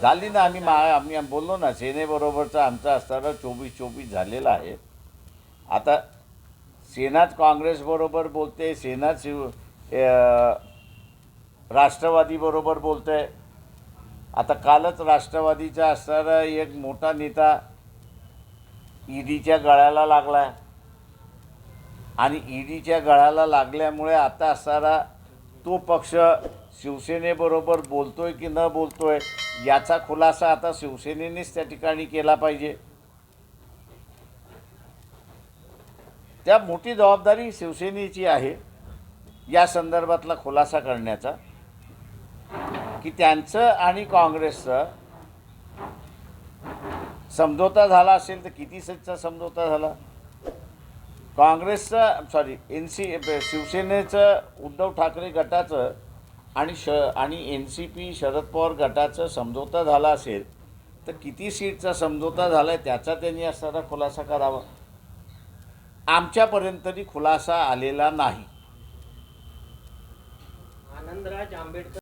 झाली ना आम्ही मा आम्ही बोललो ना सेनेबरोबरचा आमचा असताना चोवीस चोवीस झालेला आहे. आता सेनाच काँग्रेसबरोबर बोलते सेनात शिव राष्ट्रवादीबरोबर बोलते. आता कालच राष्ट्रवादीचा असणारा एक मोठा नेता ईडीच्या गळ्याला लागला. आणि ईडीच्या गळ्याला लागल्यामुळे आता असणारा तो पक्ष शिवसेनेबरोबर बोलतोय की न बोलतोय याचा खुलासा आता शिवसेनेनेच त्या ठिकाणी केला पाहिजे. त्या मोठी जबाबदारी शिवसेनेची आहे या संदर्भातला खुलासा करण्याचा. की त्यांचं आणि काँग्रेसचं समझोता झाला असेल तर किती सच्चा समझोता झाला? काँग्रेसचं सॉरी एन सी शिवसेनेचं उद्धव ठाकरे गटाचं आणि श आणि N C P Sharad Pawar गटाचं समझोता झाला असेल तर किती सीटचा समझोता झाला आहे त्याचा त्यांनी असणारा खुलासा करावा. आमच्यापर्यंत तरी खुलासा आलेला नाही. आनंदराज आंबेडकर